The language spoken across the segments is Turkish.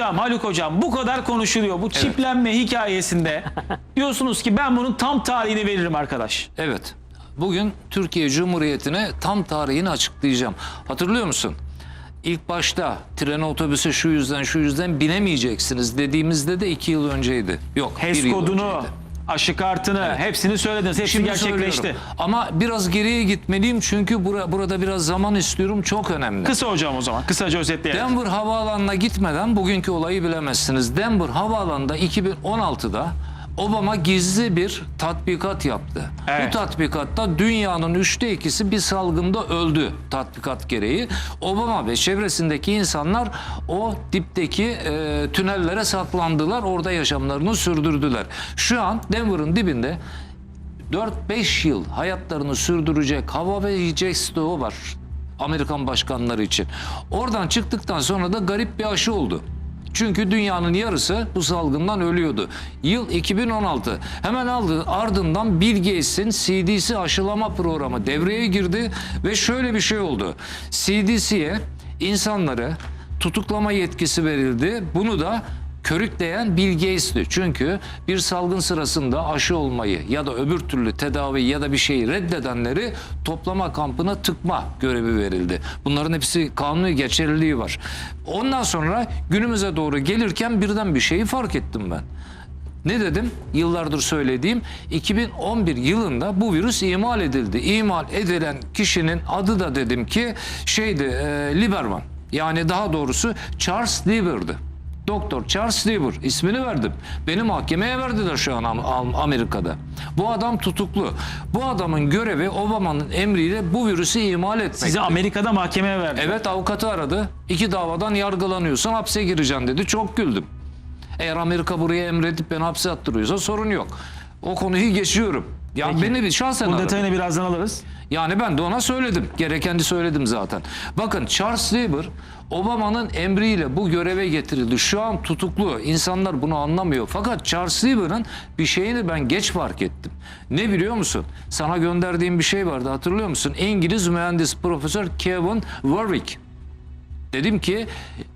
hocam, Haluk hocam bu kadar konuşuluyor. Bu çiplenme hikayesinde diyorsunuz ki ben bunun tam tarihini veririm arkadaş. Evet. Bugün Türkiye Cumhuriyeti'ne tam tarihini açıklayacağım. Hatırlıyor musun? İlk başta tren otobüse şu yüzden şu yüzden binemeyeceksiniz dediğimizde de iki yıl önceydi. Yok bir HES yıl kodunu, önceydi. Aşı kartını hepsini söylediniz. Hepsi Şimdi gerçekleşti. söylüyorum. Ama biraz geriye gitmeliyim çünkü bura- burada biraz zaman istiyorum. Çok önemli. Kısa hocam o zaman. Kısaca özetleyelim. Denver Havaalanı'na gitmeden bugünkü olayı bilemezsiniz. Denver Havaalanı'nda 2016'da Obama gizli bir tatbikat yaptı. Evet. Bu tatbikatta dünyanın üçte ikisi bir salgında öldü tatbikat gereği. Obama ve çevresindeki insanlar o dipteki e, tünellere saklandılar. Orada yaşamlarını sürdürdüler. Şu an Denver'ın dibinde 4-5 yıl hayatlarını sürdürecek hava ve yiyecek stoğu var Amerikan başkanları için. Oradan çıktıktan sonra da garip bir aşı oldu. Çünkü dünyanın yarısı bu salgından ölüyordu. Yıl 2016. Hemen aldı, ardından Bill Gates'in CDC aşılama programı devreye girdi ve şöyle bir şey oldu. CDC'ye insanları tutuklama yetkisi verildi. Bunu da körükleyen Bill Gates'ti. Çünkü bir salgın sırasında aşı olmayı ya da öbür türlü tedavi ya da bir şeyi reddedenleri toplama kampına tıkma görevi verildi. Bunların hepsi kanuni geçerliliği var. Ondan sonra günümüze doğru gelirken birden bir şeyi fark ettim ben. Ne dedim? Yıllardır söylediğim 2011 yılında bu virüs imal edildi. İmal edilen kişinin adı da dedim ki şeydi e, Lieberman. Yani daha doğrusu Charles Lieber'dı. Doktor Charles Lieber ismini verdim. Beni mahkemeye verdiler şu an Am- Am- Amerika'da. Bu adam tutuklu. Bu adamın görevi Obama'nın emriyle bu virüsü imal etmek. Sizi Amerika'da mahkemeye verdi. Evet avukatı aradı. İki davadan yargılanıyorsun hapse gireceksin dedi. Çok güldüm. Eğer Amerika buraya emredip beni hapse attırıyorsa sorun yok. O konuyu geçiyorum. Ya beni bir şahsen Bu aradı. detayını birazdan alırız. Yani ben de ona söyledim. Gerekeni söyledim zaten. Bakın Charles Lieber Obama'nın emriyle bu göreve getirildi. Şu an tutuklu. İnsanlar bunu anlamıyor. Fakat Charles Lieber'ın bir şeyini ben geç fark ettim. Ne biliyor musun? Sana gönderdiğim bir şey vardı hatırlıyor musun? İngiliz mühendis profesör Kevin Warwick. Dedim ki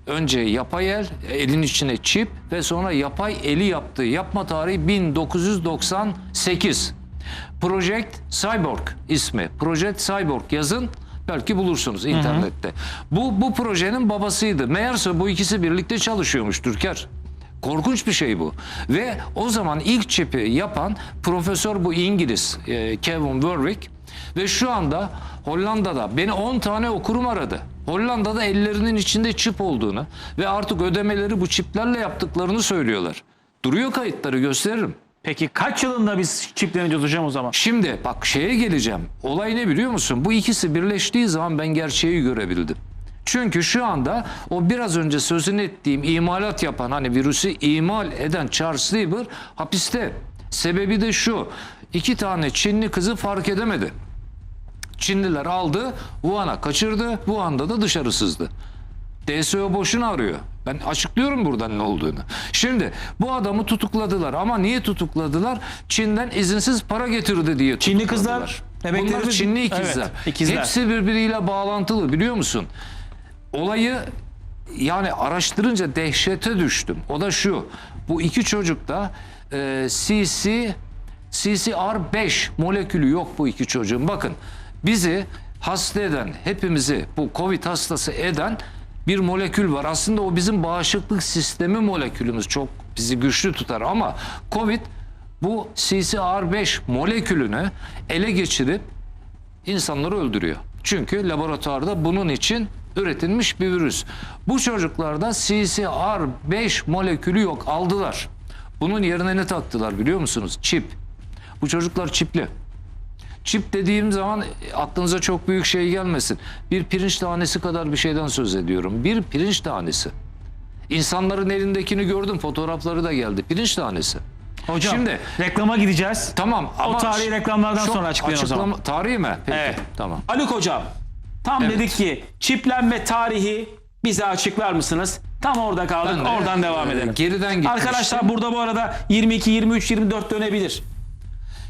önce yapay el, elin içine çip ve sonra yapay eli yaptığı yapma tarihi 1998. Project Cyborg ismi. Project Cyborg yazın belki bulursunuz internette. Bu bu projenin babasıydı. Meğerse bu ikisi birlikte çalışıyormuş Türker. Korkunç bir şey bu. Ve o zaman ilk çipi yapan profesör bu İngiliz e, Kevin Warwick ve şu anda Hollanda'da beni 10 tane okurum aradı. Hollanda'da ellerinin içinde çip olduğunu ve artık ödemeleri bu çiplerle yaptıklarını söylüyorlar. Duruyor kayıtları gösteririm. Peki kaç yılında biz çipleneceğiz hocam o zaman? Şimdi bak şeye geleceğim. Olay ne biliyor musun? Bu ikisi birleştiği zaman ben gerçeği görebildim. Çünkü şu anda o biraz önce sözünü ettiğim imalat yapan hani virüsü imal eden Charles Lieber hapiste. Sebebi de şu. iki tane Çinli kızı fark edemedi. Çinliler aldı, Wuhan'a kaçırdı, Wuhan'da da dışarı sızdı. DSO boşuna arıyor. Ben açıklıyorum buradan ne olduğunu. Şimdi bu adamı tutukladılar ama niye tutukladılar? Çin'den izinsiz para getirdi diye Çinli tutukladılar. kızlar, Bunlar? Çinli ikizler. Evet, ikizler. Hepsi birbiriyle bağlantılı biliyor musun? Olayı yani araştırınca dehşete düştüm. O da şu. Bu iki çocukta e, CC CCR5 molekülü yok bu iki çocuğun. Bakın bizi hasta eden, hepimizi bu Covid hastası eden bir molekül var. Aslında o bizim bağışıklık sistemi molekülümüz. Çok bizi güçlü tutar ama Covid bu CCR5 molekülünü ele geçirip insanları öldürüyor. Çünkü laboratuvarda bunun için üretilmiş bir virüs. Bu çocuklarda CCR5 molekülü yok aldılar. Bunun yerine ne taktılar biliyor musunuz? Çip. Bu çocuklar çipli. Çip dediğim zaman aklınıza çok büyük şey gelmesin. Bir pirinç tanesi kadar bir şeyden söz ediyorum. Bir pirinç tanesi. İnsanların elindekini gördüm. Fotoğrafları da geldi. Pirinç tanesi. Hocam Şimdi reklama gideceğiz. tamam ama tarihi reklamlardan sonra açıklayın o zaman. açıklama- Tarihi mi? Peki. Evet. Tamam. Haluk hocam tam Evet. dedik ki çiplenme tarihi bize açıklar mısınız? Tam orada kaldık. Ben de, Oradan devam e, edelim. geriden gitmiştim. Arkadaşlar burada bu arada 22, 23, 24 dönebilir.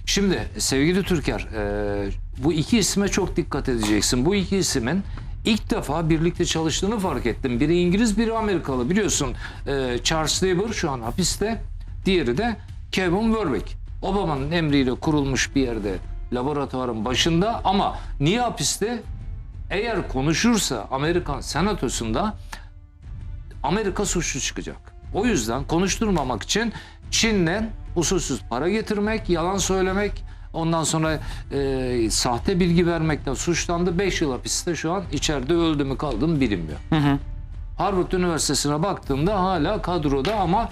Şimdi sevgili Türker, e, bu iki isme çok dikkat edeceksin. Bu iki isimin ilk defa birlikte çalıştığını fark ettim. Biri İngiliz, biri Amerikalı. Biliyorsun e, Charles Lieber şu an hapiste. Diğeri de Kevin Warwick. Obama'nın emriyle kurulmuş bir yerde laboratuvarın başında ama niye hapiste? Eğer konuşursa Amerikan senatosunda Amerika suçlu çıkacak. O yüzden konuşturmamak için Çin'den usulsüz para getirmek, yalan söylemek, ondan sonra e, sahte bilgi vermekten suçlandı. 5 yıl hapiste şu an içeride öldü mü kaldı mı bilinmiyor. Harvard Üniversitesi'ne baktığımda hala kadroda ama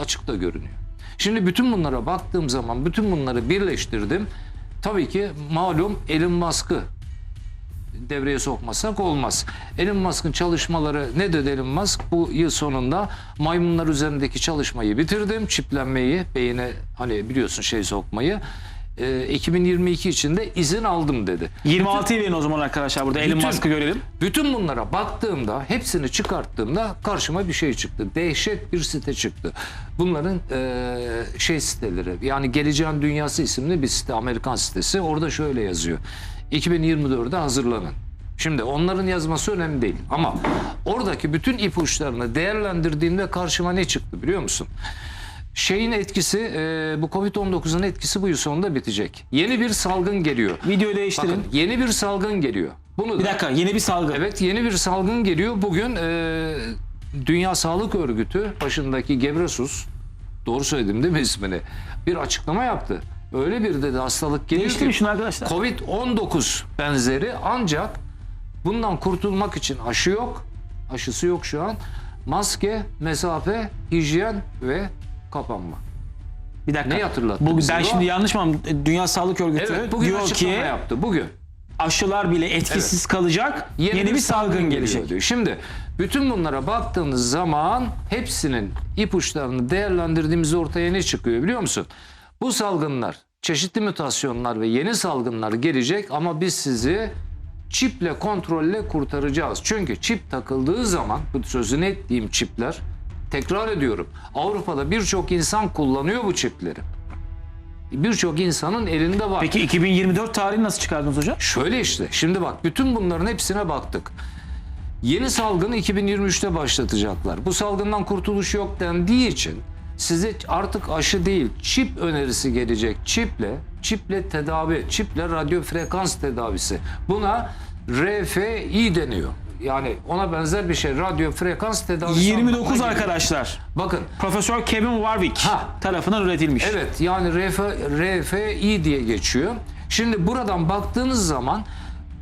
açıkta görünüyor. Şimdi bütün bunlara baktığım zaman bütün bunları birleştirdim. Tabii ki malum Elon Musk'ı devreye sokmasak olmaz. Elon Musk'ın çalışmaları ne dedi Elon Musk? Bu yıl sonunda maymunlar üzerindeki çalışmayı bitirdim. Çiplenmeyi, beyine hani biliyorsun şey sokmayı. Ee, 2022 içinde izin aldım dedi. 26'yı verin o zaman arkadaşlar burada Elon Bütün- Musk'ı görelim. Bütün bunlara baktığımda, hepsini çıkarttığımda karşıma bir şey çıktı. Dehşet bir site çıktı. Bunların eee, şey siteleri, yani Geleceğin Dünyası isimli bir site, Amerikan sitesi. Orada şöyle yazıyor. 2024'de hazırlanın. Şimdi onların yazması önemli değil ama oradaki bütün ipuçlarını değerlendirdiğimde karşıma ne çıktı biliyor musun? Şeyin etkisi, eee, bu Covid-19'un etkisi bu yıl sonunda bitecek. Yeni bir salgın geliyor. Videoyu değiştirin. Bakın yeni bir salgın geliyor. Bunu Bir da dakika yeni bir salgın. Evet yeni bir salgın geliyor. Bugün e, Dünya Sağlık Örgütü başındaki Gebresus, doğru söyledim değil mi ismini? Bir açıklama yaptı. Öyle bir dedi hastalık ki şunu arkadaşlar. Covid-19 benzeri ancak bundan kurtulmak için aşı yok. Aşısı yok şu an. Maske, mesafe, hijyen ve kapanma. Bir dakika. Ne hatırlattı Bu, bize ben bu? şimdi yanlış mı anladım? Dünya Sağlık Örgütü Evet bugün diyor açıklama ki yaptı. Bugün. aşılar bile etkisiz kalacak. Yeni, bir salgın, geliyor gelecek. diyor. Şimdi bütün bunlara baktığınız zaman hepsinin ipuçlarını değerlendirdiğimizde ortaya ne çıkıyor biliyor musun? Bu salgınlar, çeşitli mutasyonlar ve yeni salgınlar gelecek ama biz sizi çiple kontrolle kurtaracağız. Çünkü çip takıldığı zaman bu sözünü ettiğim çipler tekrar ediyorum. Avrupa'da birçok insan kullanıyor bu çipleri. Birçok insanın elinde var. Peki 2024 tarihini nasıl çıkardınız hocam? Şöyle işte şimdi bak bütün bunların hepsine baktık. Yeni salgını 2023'te başlatacaklar. Bu salgından kurtuluş yok dendiği için size artık aşı değil çip önerisi gelecek. Çiple, çiple tedavi, çiple radyo frekans tedavisi. Buna RFI deniyor. Yani ona benzer bir şey. Radyo frekans tedavisi. 29 anlamına arkadaşlar. Bakın Profesör Kevin Warwick Ha. tarafından üretilmiş. Evet yani RF, RFI diye geçiyor. Şimdi buradan baktığınız zaman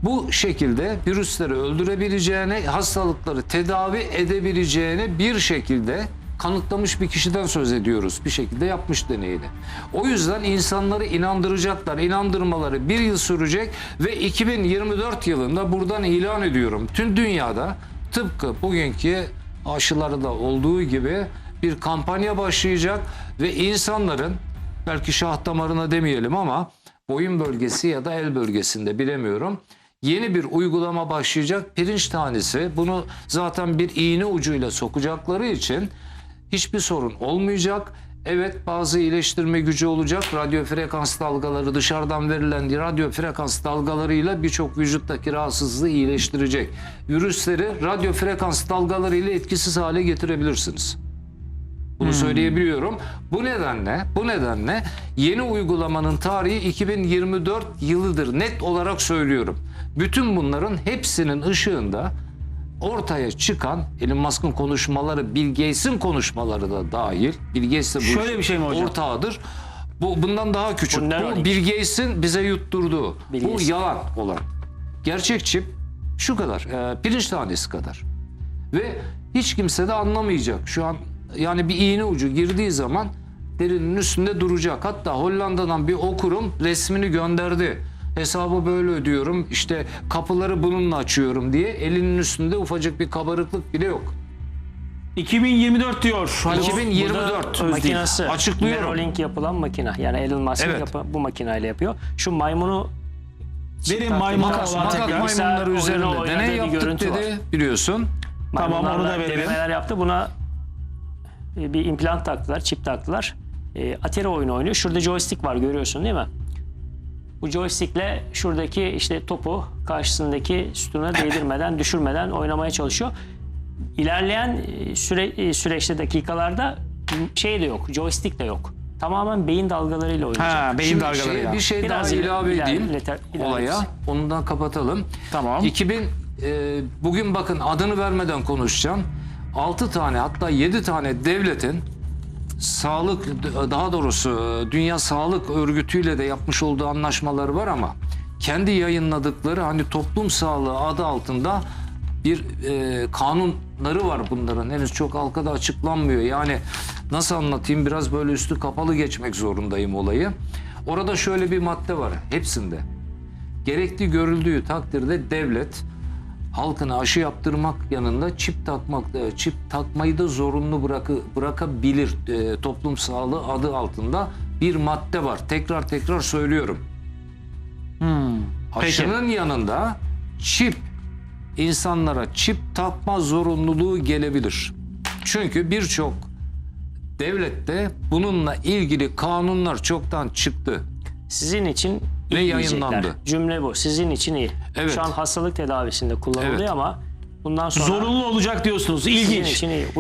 bu şekilde virüsleri öldürebileceğine, hastalıkları tedavi edebileceğine bir şekilde kanıtlamış bir kişiden söz ediyoruz. Bir şekilde yapmış deneyini. O yüzden insanları inandıracaklar. İnandırmaları bir yıl sürecek ve 2024 yılında buradan ilan ediyorum. Tüm dünyada tıpkı bugünkü aşıları da olduğu gibi bir kampanya başlayacak ve insanların belki şah damarına demeyelim ama boyun bölgesi ya da el bölgesinde bilemiyorum. Yeni bir uygulama başlayacak. Pirinç tanesi bunu zaten bir iğne ucuyla sokacakları için hiçbir sorun olmayacak. Evet bazı iyileştirme gücü olacak. Radyo frekans dalgaları dışarıdan verilen radyo frekans dalgalarıyla birçok vücuttaki rahatsızlığı iyileştirecek. Virüsleri radyo frekans dalgalarıyla etkisiz hale getirebilirsiniz. Bunu söyleyebiliyorum. Bu nedenle, bu nedenle yeni uygulamanın tarihi 2024 yılıdır net olarak söylüyorum. Bütün bunların hepsinin ışığında ortaya çıkan Elon Musk'ın konuşmaları, Bill Gates'in konuşmaları da dahil. Bill Gates de bu Şöyle bir şey mi hocam? ortağıdır. Bu bundan daha küçük. Bu Bu. Bill Gates'in bize yutturduğu. Bill bu Gates. yalan olan. Gerçek çip şu kadar. E, pirinç tanesi kadar. Ve hiç kimse de anlamayacak. Şu an yani bir iğne ucu girdiği zaman derinin üstünde duracak. Hatta Hollanda'dan bir okurum resmini gönderdi. Hesabı böyle ödüyorum. İşte kapıları bununla açıyorum diye elinin üstünde ufacık bir kabarıklık bile yok. 2024 diyor. Halil 2024 Özdil. makinası. Açıklıyorum. Neuralink yapılan makine. Yani Elon Musk'ın Evet. yapı, bu makineyle yapıyor. Şu maymunu Verin maymunu Makas- olan makas- maymunları üzerinde deney bir yaptık görüntü dedi var. biliyorsun. Tamam, onu da verelim. denemeler yaptı. Buna e, bir implant taktılar, çip taktılar. E, Atari oyunu oynuyor. Şurada joystick var görüyorsun değil mi? Bu joystickle şuradaki işte topu karşısındaki sütuna değdirmeden, düşürmeden oynamaya çalışıyor. İlerleyen e, süre, e, süreçte dakikalarda şey de yok, joystick de yok. Tamamen beyin dalgalarıyla oynayacak. Ha, beyin Şimdi dalgalarıyla. şey, bir şey Biraz daha ilave edeyim ileri- ileri- olaya. Onu da kapatalım. Tamam. 2000 e, bugün bakın adını vermeden konuşacağım. 6 tane hatta 7 tane devletin sağlık daha doğrusu Dünya Sağlık Örgütü ile de yapmış olduğu anlaşmaları var ama kendi yayınladıkları hani toplum sağlığı adı altında bir e, kanunları var bunların. Henüz çok halkada açıklanmıyor. Yani nasıl anlatayım biraz böyle üstü kapalı geçmek zorundayım olayı. Orada şöyle bir madde var hepsinde. Gerekli görüldüğü takdirde devlet halkına aşı yaptırmak yanında çip takmak da çip takmayı da zorunlu bırakı, bırakabilir e, toplum sağlığı adı altında bir madde var. Tekrar tekrar söylüyorum. Peki. Aşının yanında çip insanlara çip takma zorunluluğu gelebilir. Çünkü birçok devlette bununla ilgili kanunlar çoktan çıktı. Sizin için Ve yayınlandı. Cümle bu. Sizin için iyi. Evet. Şu an hastalık tedavisinde kullanılıyor Evet. ama bundan sonra Zorunlu olacak diyorsunuz. sizin İlginç. için iyi. Bu